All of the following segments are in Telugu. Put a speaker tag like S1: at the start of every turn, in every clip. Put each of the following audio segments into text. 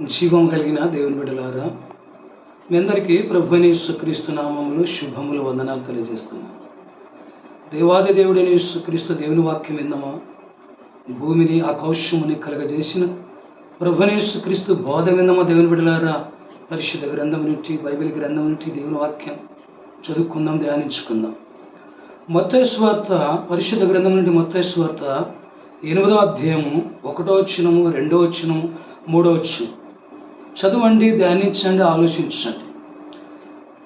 S1: జీవం కలిగిన దేవుని బిడ్డలారా మీ అందరికీ ప్రభు యేసుక్రీస్తు నామములు శుభములు వందనాలు తెలియజేస్తున్నాను దేవాది దేవుడైన యేసుక్రీస్తు దేవుని వాక్యం విందమా భూమిని ఆకౌష్యముని కలగజేసిన ప్రభునేసుక్రీస్తు బోధ విందమా దేవుని బిడ్డలారా? పరిశుద్ధ గ్రంథం నుండి బైబిల్ గ్రంథం నుండి దేవుని వాక్యం చదువుకుందాం ధ్యానించుకుందాం. మొత్తేశ్వార్త పరిశుద్ధ గ్రంథం నుండి మొత్తేశ్వార్త ఎనిమిదో అధ్యాయము ఒకటో వచ్చినము రెండో వచ్చినము మూడో వచ్చినము చదవండి ధ్యానించండి ఆలోచించండి.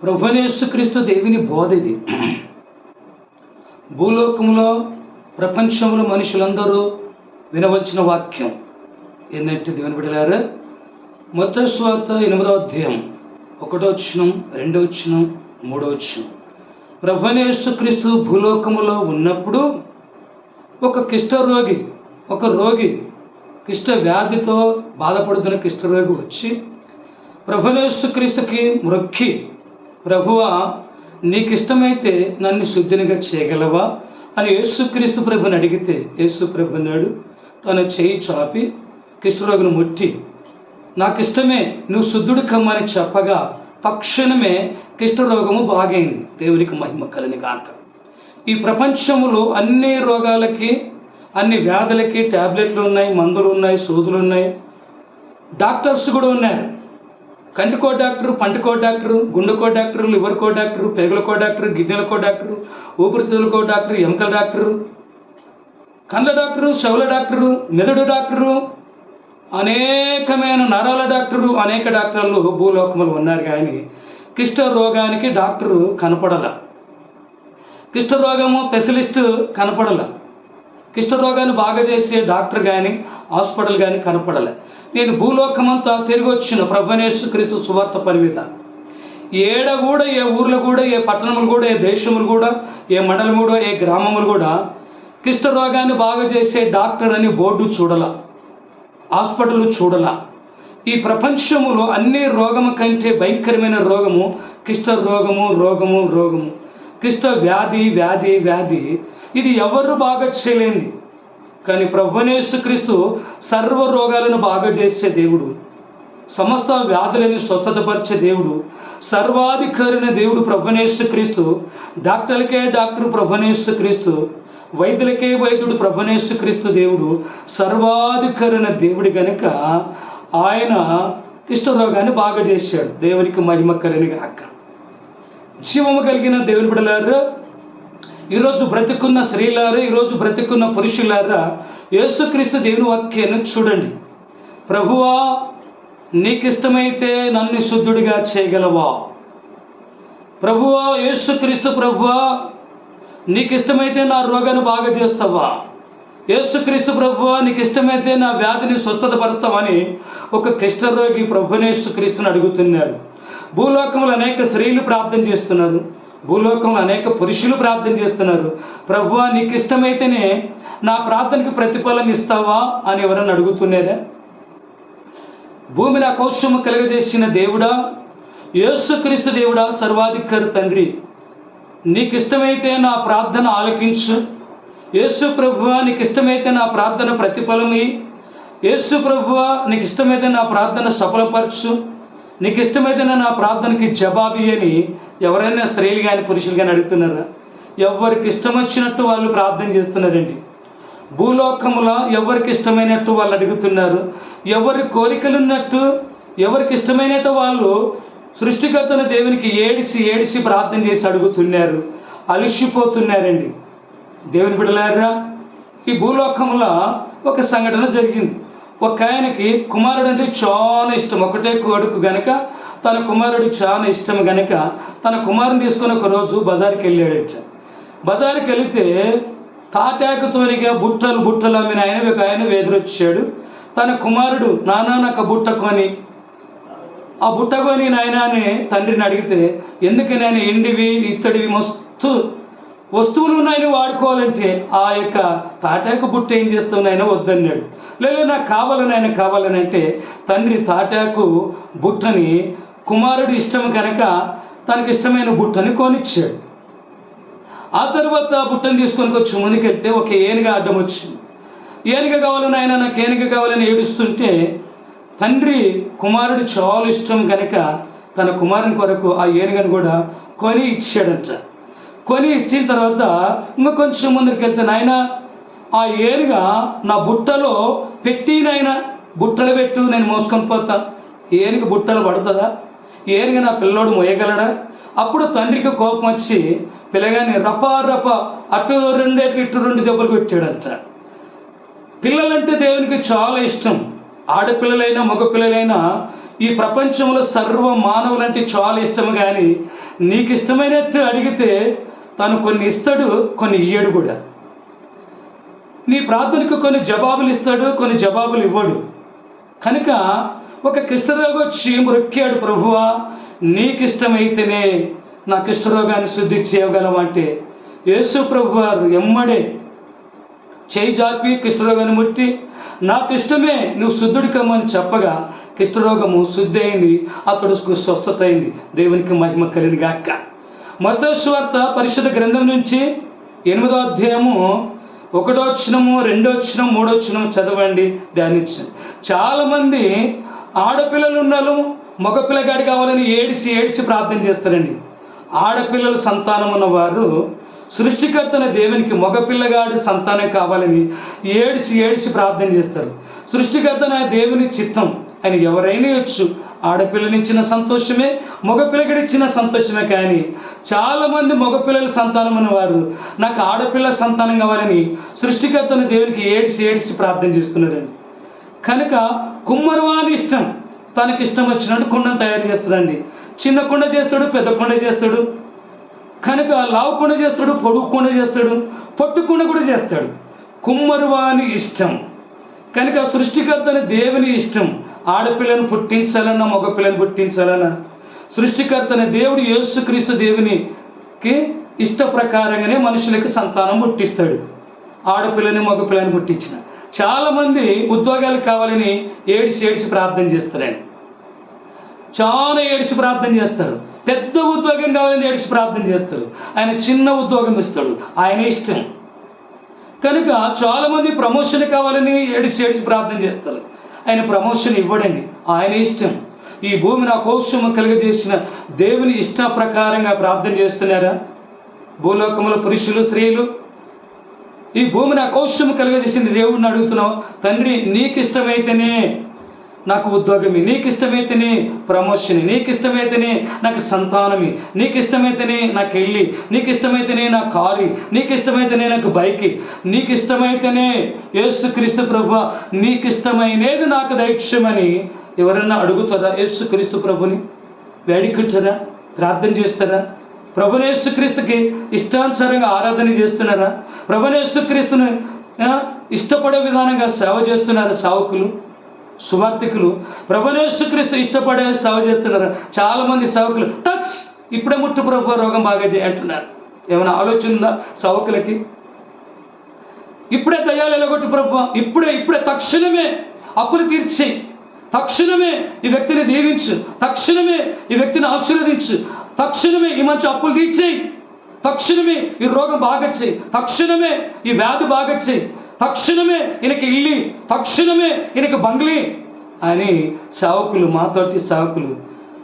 S1: ప్రభునేసుక్రీస్తు దేవుని బోధ ఇది. భూలోకంలో ప్రపంచంలో మనుషులందరూ వినవలసిన వాక్యం ఏంటంటే దేవుని బిడ్డలారా? మొత్త స్వార్థ ఎనిమిదో అధ్యాయం ఒకటో వచ్చినం రెండో వచ్చినం మూడో వచ్చినం ప్రభునేసుక్రీస్తు భూలోకములో ఉన్నప్పుడు ఒక కుష్ఠరోగి ఒక రోగి కుష్ఠ వ్యాధితో బాధపడుతున్న కుష్ఠరోగి వచ్చి ప్రభునేసుక్రీస్తుకి మొక్కి ప్రభువా నీకిష్టమైతే నన్ను శుద్ధినిగా చేయగలవా? అని యేసుక్రీస్తు ప్రభుని అడిగితే యేసు ప్రభు నాడు తన చేయి చాపి కుష్ఠరోగిని ముట్టి నాకు ఇష్టమే నువ్వు శుద్ధుడు కమ్మని చెప్పగా తక్షణమే రోగము బాగైంది. దేవునికి మహిమ కలిని కాక ఈ ప్రపంచంలో అన్ని రోగాలకి అన్ని వ్యాధులకి ట్యాబ్లెట్లు ఉన్నాయి మందులు ఉన్నాయి సూదులు ఉన్నాయి. డాక్టర్స్ కూడా ఉన్నారు. కంటికో డాక్టరు పంటికో డాక్టరు గుండెకో డాక్టరు లివర్కో డాక్టరు పేగులకో డాక్టరు గిన్నెలకో డాక్టరు ఊపిరితిత్తులకో డాక్టరు ఎముకల డాక్టరు కండ్ల డాక్టరు శవల డాక్టరు మెదడు డాక్టరు అనేకమైన నరాల డాక్టరు అనేక డాక్టర్లు భూలోకములు ఉన్నారు కానీ కిష్ట రోగానికి డాక్టరు కనపడల. కుష్ఠరోగము స్పెషలిస్ట్ కనపడల. కుష్ఠరోగాన్ని బాగా చేసే డాక్టర్ కానీ హాస్పిటల్ కానీ కనపడలే. నేను భూలోకమంతా తిరిగి వచ్చిన ప్రభునేశ్వ క్రీస్తు సువార్త పని మీద. ఏడ కూడా ఏ ఊర్లో కూడా ఏ పట్టణములు కూడా ఏ దేశములు కూడా ఏ మండలం కూడా ఏ గ్రామములు కూడా కుష్ఠరోగాన్ని బాగా చేసే డాక్టర్ అని బోర్డు చూడాల. హాస్పిటల్ చూడాల. ఈ ప్రపంచములో అన్ని రోగము కంటే భయంకరమైన రోగము కుష్ఠ రోగము రోగము రోగము. క్రిష్ట వ్యాధి వ్యాధి వ్యాధి. ఇది ఎవరు బాగా చేయలేంది? కానీ ప్రభునేసుక్రీస్తు సర్వ రోగాలను బాగా చేసే దేవుడు. సమస్త వ్యాధులను స్వస్థతపరిచే దేవుడు. సర్వాధికారైన దేవుడు ప్రభునేశ్వ క్రీస్తు డాక్టర్లకే డాక్టర్ ప్రభునేశ్వ క్రీస్తు వైద్యులకే వైద్యుడు ప్రభునేశ్వ క్రీస్తు దేవుడు. సర్వాధికారైన దేవుడి గనుక ఆయన కుష్ఠరోగాన్ని బాగా చేశాడు. దేవునికి మహిమ కలిగిన అక్కడ జీవము కలిగిన దేవుని బిడలారా ఈరోజు బ్రతికున్న స్త్రీలారా ఈరోజు బ్రతికున్న పురుషులారా యేసుక్రీస్తు దేవుని వాక్యాన్ని చూడండి. ప్రభువా నీకు ఇష్టమైతే నన్ను శుద్ధుడిగా చేయగలవా? ప్రభువా యేసుక్రీస్తు ప్రభువా నీకు ఇష్టమైతే నా రోగాన్ని బాగా చేస్తావా? యేసుక్రీస్తు ప్రభువా నీకు ఇష్టమైతే నా వ్యాధిని స్వస్థతపరుస్తామని ఒక కుష్ఠరోగి ప్రభునేసు క్రీస్తుని అడుగుతున్నాడు భూలోకంలో అనేక స్త్రీలు ప్రార్థన చేస్తున్నారు. భూలోకంలో అనేక పురుషులు ప్రార్థన చేస్తున్నారు. ప్రభువా నీకు ఇష్టమైతేనే నా ప్రార్థనకు ప్రతిఫలం ఇస్తావా అని ఎవరన్నా అడుగుతున్నారా? భూమిని అకౌశము కలుగజేసిన దేవుడా యేసుక్రీస్తు దేవుడా సర్వాధికారి తండ్రి నీకు ఇష్టమైతే నా ప్రార్థన ఆలకించు. యేసు ప్రభువ నీకు ఇష్టమైతే నా ప్రార్థన ప్రతిఫలమి. యేసు ప్రభువ నీకు ఇష్టమైతే నా ప్రార్థన సఫలపరచు. నీకు ఇష్టమైతే నా ప్రార్థనకి జవాబి అని ఎవరైనా స్త్రీలు కానీ పురుషులు కానీ అడుగుతున్నారా? ఎవరికి ఇష్టం వచ్చినట్టు వాళ్ళు ప్రార్థన చేస్తున్నారండి. భూలోకంలో ఎవరికి ఇష్టమైనట్టు వాళ్ళు అడుగుతున్నారు? ఎవరి కోరికలున్నట్టు ఎవరికి ఇష్టమైనట్టు వాళ్ళు సృష్టికర్తన దేవునికి ఏడిసి ఏడిసి ప్రార్థన చేసి అడుగుతున్నారు. అలిసిపోతున్నారండి. దేవుని బిడలారా ఈ భూలోకంలో ఒక సంఘటన జరిగింది. ఒక ఆయనకి కుమారుడు అంటే చాలా ఇష్టం. ఒకటే కొడుకు గనక తన కుమారుడు చాలా ఇష్టం గనక తన కుమారుని తీసుకొని ఒక రోజు బజార్కి వెళ్ళాడట. బజార్కి వెళితే తాటాకుతోనిగా బుట్టలు బుట్టలు అమ్మిన ఆయన ఒక ఆయన వేదిరొచ్చాడు తన కుమారుడు నానా నాకు బుట్ట కొని. ఆ బుట్ట కొని నాయన అని తండ్రిని అడిగితే ఎందుకు నేను ఎండివి ఇత్తడివి మస్తు వస్తువులు ఉన్నాయని వాడుకోవాలంటే ఆ యొక్క తాటాకు బుట్ట ఏం చేస్తున్నాయన వద్దన్నాడు. లేదు నాకు కావాలని ఆయన కావాలని అంటే తండ్రి తాటాకు బుట్టని కుమారుడు ఇష్టం కనుక తనకి ఇష్టమైన బుట్టని కొనిచ్చాడు. ఆ తర్వాత ఆ బుట్టని తీసుకొని వచ్చి ముందుకెళ్తే ఒక ఏనుగ అడ్డం వచ్చింది. ఏనుగ కావాలని ఆయన నాకు ఏనుగ కావాలని ఏడుస్తుంటే తండ్రి కుమారుడు చాలా ఇష్టం కనుక తన కుమారుని కొరకు ఆ ఏనుగను కూడా కొని ఇచ్చాడంట. కొని ఇచ్చిన తర్వాత ఇంకా కొంచెం ముందుకు వెళ్తే నాయన ఆ ఏనుగ నా బుట్టలో పెట్టి నాయన బుట్టలు పెట్టు నేను మోసుకొని పోతా. ఏనుగ బుట్టలు పడుతుందా? ఏనుగ నా పిల్లోడు మోయగలడా? అప్పుడు తండ్రికి కోపం వచ్చి పిల్లగాని రప రప అటు రెండేట్లు ఇటు రెండు దెబ్బలు పెట్టాడంట పిల్లలంటే దేవునికి చాలా ఇష్టం. ఆడపిల్లలైనా మగపిల్లలైనా ఈ ప్రపంచంలో సర్వ మానవులంటే చాలా ఇష్టం కానీ నీకు ఇష్టమైనట్టు అడిగితే తను కొన్ని ఇస్తాడు కొన్ని ఇయ్యడు కూడా. నీ ప్రార్థనకు కొన్ని జవాబులు ఇస్తాడు కొన్ని జవాబులు ఇవ్వడు. కనుక ఒక కుష్ఠరోగి వచ్చి మొక్కాడు ప్రభువా నీకిష్టమైతేనే నా కుష్ఠరోగాన్ని శుద్ధి చేయగలమంటే. యేసు ప్రభు వారు ఎమ్మడే చేయి జాపి కిష్టరోగాన్ని ముట్టి నాకు ఇష్టమే నువ్వు శుద్ధుడి కమ్మని చెప్పగా కిష్టరోగము శుద్ధి అయింది అతడు స్వస్థత అయింది. దేవునికి మహిమ కలిగిన గాక. మతోశ్వార్త పరిషత్ గ్రంథం నుంచి ఎనిమిదో అధ్యాయము ఒకటో వచ్చినము రెండో వచ్చినం మూడో వచ్చినం చదవండి ధ్యానించండి. చాలామంది ఆడపిల్లలు ఉన్నాను మగపిల్లగాడి కావాలని ఏడిసి ఏడిసి ప్రార్థన చేస్తారండి. ఆడపిల్లల సంతానం ఉన్నవారు సృష్టికర్తన దేవునికి మగపిల్లగాడి సంతానం కావాలని ఏడిసి ఏడిసి ప్రార్థన చేస్తారు. సృష్టికర్తన దేవుని చిత్తం ఆయన ఎవరైనా వచ్చు ఆడపిల్లనిచ్చిన సంతోషమే మగపిల్లగడిచ్చిన సంతోషమే కానీ చాలామంది మగపిల్లల సంతానం అనేవారు. నాకు ఆడపిల్ల సంతానం కావాలని సృష్టికర్తను దేవునికి ఏడ్చి ఏడ్చి ప్రార్థన చేస్తున్నారండి. కనుక కుమ్మరవాని ఇష్టం తనకి ఇష్టం వచ్చినట్టు కుండను తయారు చేస్తాడండి. చిన్న కుండ చేస్తాడు పెద్ద కుండ చేస్తాడు. కనుక లావు కుండ చేస్తాడు పొడుగు కుండ చేస్తాడు పొట్టు కుండ కూడా చేస్తాడు. కుమ్మరువాని ఇష్టం. కనుక సృష్టికర్తని దేవుని ఇష్టం. ఆడపిల్లను పుట్టించాలన్నా మగపిల్లని పుట్టించాలన్నా సృష్టికర్తన దేవుడు యేసుక్రీస్తు దేవునికి ఇష్ట ప్రకారంగానే మనుషులకు సంతానం పుట్టిస్తాడు. ఆడపిల్లని మగపిల్లని పుట్టించిన. చాలామంది ఉద్యోగాలు కావాలని ఏడిసి ఏడిసి ప్రార్థన చేస్తారండి. చాలా ఏడిసి ప్రార్థన చేస్తారు. పెద్ద ఉద్యోగం కావాలని ఏడిసి ప్రార్థన చేస్తారు. ఆయన చిన్న ఉద్యోగం ఇస్తాడు. ఆయన ఇష్టం. కనుక చాలామంది ప్రమోషన్ కావాలని ఏడిసి ఏడిసి ప్రార్థన చేస్తారు. ఆయన ప్రమోషన్ ఇవ్వడండి. ఆయన ఇష్టం. ఈ భూమి నా కోసం కలుగజేసిన దేవుని ఇష్ట ప్రకారంగా ప్రార్థన చేస్తున్నారా? భూలోకముల పురుషులు స్త్రీలు? ఈ భూమి నా కోసం కలుగజేసింది దేవుడిని అడుగుతున్నావు. తండ్రి నీకు ఇష్టమైతేనే నాకు ఉద్యోగమే నీకు ఇష్టమైతేనే ప్రమోషన్ నీకు ఇష్టమైతేనే నాకు సంతానమి నీకు ఇష్టమైతేనే నాకు వెళ్ళి నీకు ఇష్టమైతేనే నా కారు నీకు ఇష్టమైతేనే నాకు బైక్ నీకు ఇష్టమైతేనే యేసుక్రీస్తు ప్రభు నీకు ఇష్టమైనది నాకు దైక్ష్యమని ఎవరైనా అడుగుతారా యేసుక్రీస్తు ప్రభుని? వేడుకుంటారా? ప్రార్థన చేస్తారా? ప్రభునేసుక్రీస్తుకి ఇష్టానుసారంగా ఆరాధన చేస్తున్నారా? ప్రభునేసుక్రీస్తుని ఇష్టపడే విధానంగా సేవ చేస్తున్నారా సావకులు? సువార్థికులు. ప్రభునేసుక్రీస్తు ఇష్టపడే సేవ చేస్తున్నారు. చాలామంది సేవకులు టచ్! ఇప్పుడే ముట్టు ప్రభు రోగం బాగా చేయంటున్నారు ఏమైనా ఆలోచన ఉందా సేవకులకి? ఇప్పుడే దయ్యాలు ఎలగొట్టు ప్రభు ఇప్పుడే ఇప్పుడే తక్షణమే అప్పులు తీర్చి తక్షణమే ఈ వ్యక్తిని దీవించు తక్షణమే ఈ వ్యక్తిని ఆశీర్వదించు తక్షణమే ఈ మంచి అప్పులు తీర్చేయి తక్షణమే ఈ రోగం బాగా చేయి తక్షణమే ఈ వ్యాధి బాగా చేయి తక్షణమే ఈయనకి ఇల్లి తక్షణమే ఈయనకి బంగ్లీ అని సావుకులు మాతోటి సావుకులు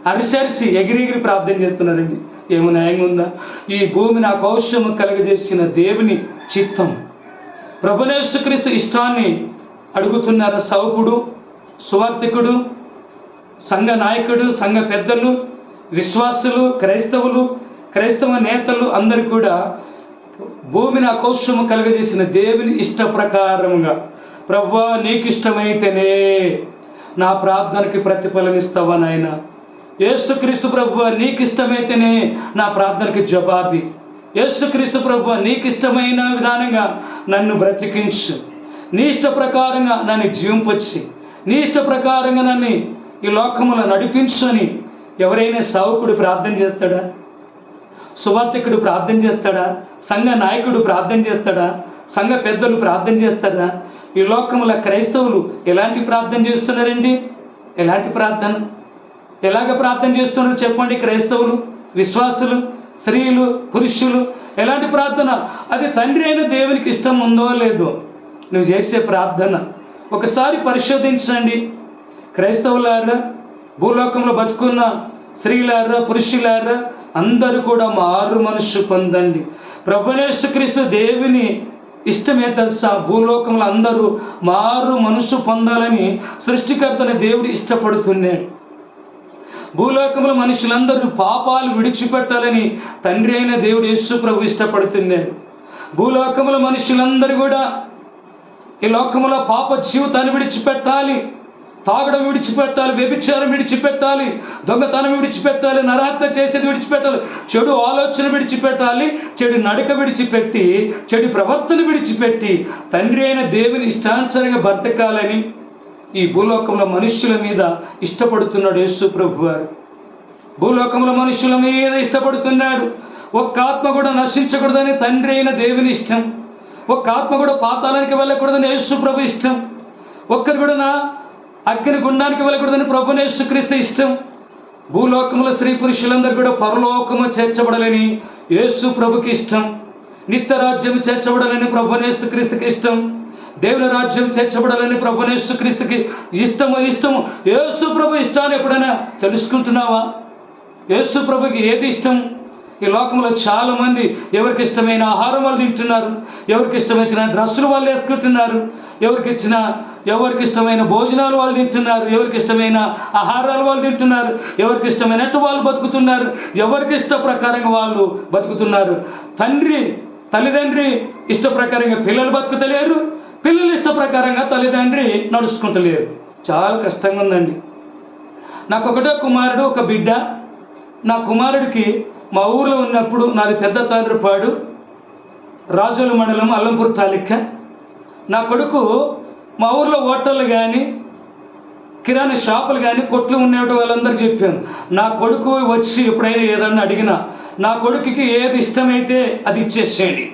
S1: అరిసరిసి ఎగిరిగిరి ప్రార్థన చేస్తున్నారండి. ఏమో న్యాయంగా ఉందా? ఈ భూమి నా కౌశము కలగజేసిన దేవుని చిత్తం. ప్రభునేశ్వక్రీస్తు ఇష్టాన్ని అడుగుతున్నారు సౌకుడు సువార్థికుడు సంఘ నాయకుడు సంఘ పెద్దలు విశ్వాసులు క్రైస్తవులు క్రైస్తవ నేతలు అందరు కూడా భూమిని అకౌశము కలుగజేసిన దేవుని ఇష్ట ప్రకారముగా. ప్రవ్వా నీకు ఇష్టమైతేనే నా ప్రార్థనకి ప్రతిఫలం ఇస్తావా నాయన? యేసుక్రీస్తు ప్రభు నీకు ఇష్టమైతేనే నా ప్రార్థనకి జవాబి. యేసుక్రీస్తు ప్రభు నీకు ఇష్టమైన విధానంగా నన్ను బ్రతికించు. నీ ఇష్ట ప్రకారంగా నన్ను జీవింపొచ్చి. నీ ఇష్ట ప్రకారంగా నన్ను ఈ లోకములో నడిపించు అని ఎవరైనా సావుకుడు ప్రార్థన చేస్తాడా? సువార్థికుడు ప్రార్థన చేస్తాడా? సంఘ నాయకుడు ప్రార్థన చేస్తాడా? సంఘ పెద్దలు ప్రార్థన చేస్తారా ఈ లోకముల క్రైస్తవులు ఎలాంటి ప్రార్థన చేస్తున్నారండి? ఎలాంటి ప్రార్థన? ఎలాగ ప్రార్థన చేస్తున్నారు చెప్పండి క్రైస్తవులు విశ్వాసులు స్త్రీలు పురుషులు. ఎలాంటి ప్రార్థన? అది తండ్రి అయిన దేవునికి ఇష్టం ఉందో లేదో? నువ్వు చేసే ప్రార్థన. ఒకసారి పరిశోధించండి. క్రైస్తవులారా భూలోకంలో బతుకున్న స్త్రీలారా పురుషులారా అందరూ కూడా మారు మనస్సు పొందండి. ప్రభునేశ్వక్రీస్తు దేవుని ఇష్టమే తెలుసా? భూలోకంలో అందరూ మారు మనస్సు పొందాలని సృష్టికర్తని దేవుడు ఇష్టపడుతున్నాడు. భూలోకంలో మనుషులందరూ పాపాలు విడిచిపెట్టాలని తండ్రి అయిన దేవుడు యేసు ప్రభు ఇష్టపడుతున్నాడు. భూలోకంలో మనుషులందరూ కూడా ఈ లోకంలో పాప జీవితాన్ని విడిచిపెట్టాలి. తాగడం విడిచిపెట్టాలి వ్యభిచారం విడిచిపెట్టాలి దొంగతనం విడిచిపెట్టాలి నరహత్య చేసేది విడిచిపెట్టాలి చెడు ఆలోచన విడిచిపెట్టాలి చెడు నడక విడిచిపెట్టి చెడు ప్రవర్తన విడిచిపెట్టి తండ్రి అయిన దేవుని ఇష్టానుసారంగా బ్రతకాలని ఈ భూలోకంలో మనుష్యుల మీద ఇష్టపడుతున్నాడు యేసు ప్రభు వారు భూలోకంలో మనుషుల మీద ఇష్టపడుతున్నాడు. ఒక్క ఆత్మ కూడా నశించకూడదని తండ్రి అయిన దేవుని ఇష్టం. ఒక్క ఆత్మ కూడా పాతాళానికి వెళ్ళకూడదని యేసు ప్రభు ఇష్టం. ఒక్కరు కూడా నా అగ్ని గుండానికి వెళ్ళకూడదని ప్రభు ఇష్టం. భూలోకముల స్త్రీ పురుషులందరూ కూడా పరలోకము చేర్చబడాలని యేసు ప్రభుకి ఇష్టం. నిత్య రాజ్యం చేర్చబడాలని ప్రభు ఇష్టం. దేవుని రాజ్యం చేర్చబడాలని ప్రభు క్రీస్తుకి ఇష్టము ఇష్టము. యేసు ప్రభు ఇష్టాన్ని ఎప్పుడైనా తెలుసుకుంటున్నావా? యేసు ప్రభుకి ఏది ఇష్టం? ఈ లోకంలో చాలామంది ఎవరికి ఇష్టమైన ఆహారం వాళ్ళు తింటున్నారు ఎవరికి ఇష్టమైన డ్రెస్సులు వాళ్ళు వేసుకుంటున్నారు ఎవరికి ఇచ్చిన ఎవరికి ఇష్టమైన భోజనాలు వాళ్ళు తింటున్నారు ఎవరికి ఇష్టమైన ఆహారాలు వాళ్ళు తింటున్నారు ఎవరికి ఇష్టమైనట్టు వాళ్ళు బతుకుతున్నారు ఎవరికి ఇష్ట ప్రకారంగా వాళ్ళు బతుకుతున్నారు. తండ్రి తల్లిదండ్రి ఇష్ట ప్రకారంగా పిల్లలు బతుకుతలేరు పిల్లలు ఇష్ట ప్రకారంగా తల్లిదండ్రి నడుచుకుంటలేరు. చాలా కష్టంగా ఉందండి. నాకు ఒకటో కుమారుడు ఒక బిడ్డ. నా కుమారుడికి మా ఊర్లో ఉన్నప్పుడు నాది పెద్ద తండ్రి పాడు రాజుల మండలం అల్లంపూర్ తాలూకా. నా కొడుకు మా ఊర్లో హోటళ్ళు కానీ కిరాణా షాపులు కానీ కొట్లు ఉన్నట్టు వాళ్ళందరికీ చెప్పాను. నా కొడుకు వచ్చి ఎప్పుడైనా ఏదన్నా అడిగినా నా కొడుకుకి ఏది ఇష్టమైతే అది ఇచ్చేసేయండి.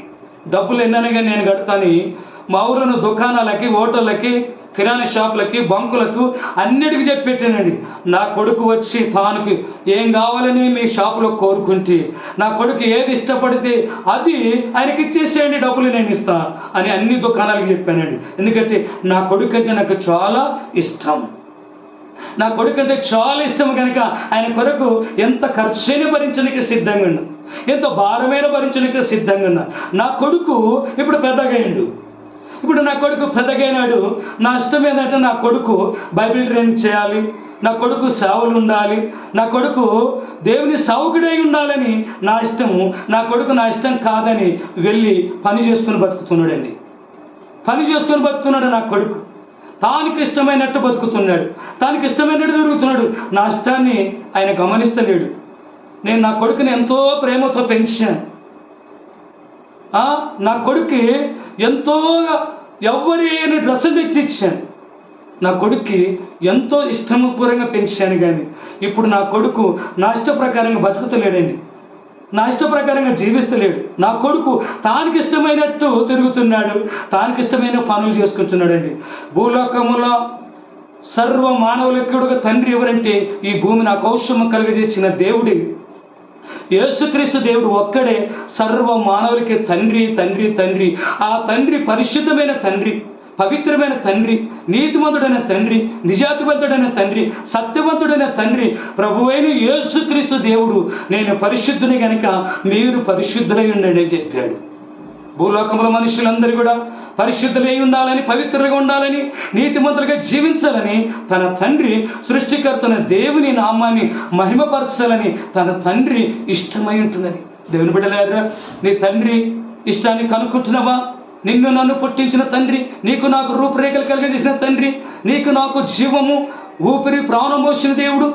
S1: డబ్బులు ఎన్ననగా నేను కడతాను. మా ఊర్లో దుకాణాలకి హోటళ్ళకి కిరాణా షాపులకి బంకులకు అన్నిటికీ చెప్పి పెట్టానండి. నా కొడుకు వచ్చి తానుకి ఏం కావాలని మీ షాపులో కోరుకుంటే నా కొడుకు ఏది ఇష్టపడితే అది ఆయనకి ఇచ్చేసేయండి డబ్బులు నేను ఇస్తా అని అన్ని దుకాణాలకు చెప్పానండి. ఎందుకంటే నా కొడుకు అంటే నాకు చాలా ఇష్టం. నా కొడుకు అంటే చాలా ఇష్టం కనుక ఆయన కొరకు ఎంత ఖర్చైన భరించడానికి సిద్ధంగా ఉన్నా ఎంత భారమైన భరించడానికి సిద్ధంగా ఉన్నా. నా కొడుకు ఇప్పుడు పెద్దగా అయిండు ఇప్పుడు నా కొడుకు పెద్దగైనాడు. నా ఇష్టం ఏంటంటే నా కొడుకు బైబిల్ ట్రైనింగ్ చేయాలి. నా కొడుకు సేవలు ఉండాలి. నా కొడుకు దేవుని సౌకుడై ఉండాలని నా ఇష్టము. నా కొడుకు నా ఇష్టం కాదని వెళ్ళి పని చేసుకుని బతుకుతున్నాడండి. పని చేసుకుని బతుకుతున్నాడు నా కొడుకు. తానికి ఇష్టమైనట్టు బతుకుతున్నాడు. తానికి ఇష్టమైనట్టు జరుగుతున్నాడు నా ఇష్టాన్ని ఆయన గమనిస్తలేడు. నేను నా కొడుకుని ఎంతో ప్రేమతో పెంచాను. నా కొడుక్కి ఎంతో ఎవరి డ్రెస్ తెచ్చి ఇచ్చాను నా కొడుక్కి ఎంతో ఇష్టపూర్వంగా పెంచాను కానీ ఇప్పుడు నా కొడుకు నా ఇష్ట ప్రకారంగా బతుకుతలేడండి. నా ఇష్ట ప్రకారంగా జీవిస్తలేడు. నా కొడుకు తానికి ఇష్టమైనట్టు తిరుగుతున్నాడు తానికి ఇష్టమైన పనులు చేసుకుంటున్నాడండి. భూలోకములో సర్వ మానవులకి కూడా తండ్రి ఎవరంటే ఈ భూమి నాకు ఔషధం కలుగజేసిన దేవుడి. యేసుక్రీస్తు దేవుడు ఒక్కడే సర్వ మానవులకి తండ్రి తండ్రి తండ్రి. ఆ తండ్రి పరిశుద్ధమైన తండ్రి పవిత్రమైన తండ్రి నీతిమంతుడైన తండ్రి నిజాతివంతుడైన తండ్రి సత్యవంతుడైన తండ్రి. ప్రభువైన యేసుక్రీస్తు దేవుడు నేను పరిశుద్ధుని గనుక మీరు పరిశుద్ధులై ఉండండి అని చెప్పాడు. భూలోకంలో మనుషులందరూ కూడా పరిశుద్ధులై ఉండాలని పవిత్రంగా ఉండాలని నీతిమంతులుగా జీవించాలని తన తండ్రి సృష్టికర్తన దేవుని నామాన్ని మహిమపరచాలని తన తండ్రి ఇష్టమై ఉంటున్నది. దేవుని బిడ్డలేదా నీ తండ్రి ఇష్టాన్ని కనుక్కుంటున్నావా? నిన్ను నన్ను పుట్టించిన తండ్రి నీకు నాకు రూపురేఖలు కలిగజేసిన తండ్రి నీకు నాకు జీవము ఊపిరి ప్రాణం పోసిన దేవుడు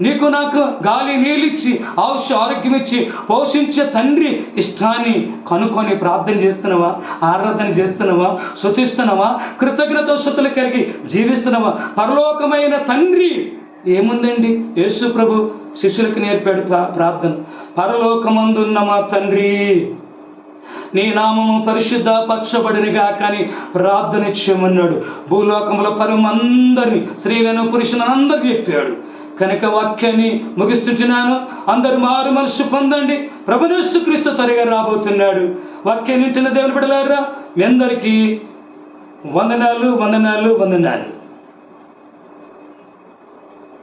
S1: నీకు నాకు గాలి నీళ్ళిచ్చి ఆవుష ఆరోగ్యం ఇచ్చి పోషించే తండ్రి ఇష్టాన్ని కనుక్కొని ప్రార్థన చేస్తున్నావా? ఆరాధన చేస్తున్నావా? శుతిస్తున్నావా? కృతజ్ఞత శుతులు కలిగి జీవిస్తున్నావా? పరలోకమైన తండ్రి ఏముందండి? యేసు ప్రభు శిష్యులకు నేర్పాడు ప్రా- ప్రార్థన. పరలోకమందున్న మా తండ్రి నీ నామము పరిశుద్ధ పక్షబడినగా కానీ ప్రార్థన చేయమన్నాడు. భూలోకంలో పరుమందరిని స్త్రీలను పురుషులను అందరికి చెప్పాడు. కనుక వాక్యాన్ని ముగిస్తుంటున్నాను. అందరు మారు మనసు పొందండి. ప్రభునేస్తు క్రీస్తు త్వరగా రాబోతున్నాడు. వాక్యాన్ని వింటున్న దేవుని బిడలారా మీ అందరికీ వందనాలు వందనాలు వందనాలు.